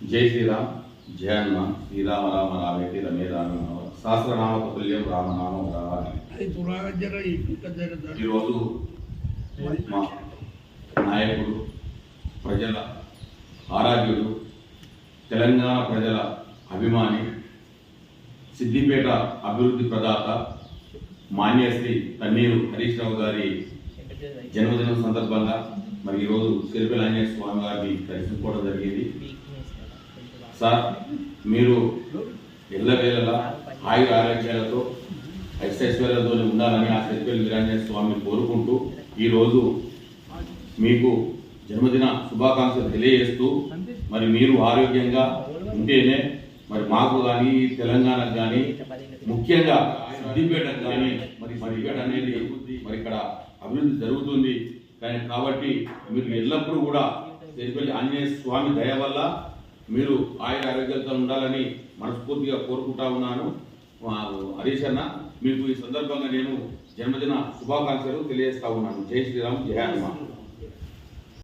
జై శ్రీరామ్. జయ హనుమాన్ శ్రీరామ రామ రామేతి రమే రామ సహస్రనామ తుల్యం రామనామం రావాలి. ఈరోజు మా నాయకుడు ప్రజల ఆరాధ్యుడు తెలంగాణ ప్రజల అభిమాని సిద్దిపేట అభివృద్ధి ప్రదాత మాన్యశ్రీ తన్నీరు హరీష్ రావు గారి జన్మదినం సందర్భంగా మరి ఈరోజు సిరిపల్లి ఆంజనేయ స్వామి గారిని దర్శించుకోవడం జరిగింది. సార్ మీరు ఎల్లవేళలా ఆయుర ఆరోగ్యాలతో ఐశ్వర్యాలతో ఉండాలని ఆ సిరిపల్లి వీరాంజనేయ స్వామిని కోరుకుంటూ ఈరోజు మీకు జన్మదిన శుభాకాంక్షలు తెలియజేస్తూ మరి మీరు ఆరోగ్యంగా ఉంటేనే మరి మాకు కానీ తెలంగాణకు కానీ ముఖ్యంగా సిద్దిపేటకు కానీ మరి సిద్దిపేట అనేది మరి ఇక్కడ అభివృద్ధి జరుగుతుంది. కానీ కాబట్టి మీరు ఎల్లప్పుడూ కూడా తిరుపతి ఆంజనేయ స్వామి దయ వల్ల మీరు ఆయన ఆరోగ్యంతో ఉండాలని మనస్ఫూర్తిగా కోరుకుంటా ఉన్నాను. హరీష్ అన్న మీకు ఈ సందర్భంగా నేను జన్మదిన శుభాకాంక్షలు తెలియజేస్తా ఉన్నాను. జై శ్రీరామ్ జయ హనుమాన్.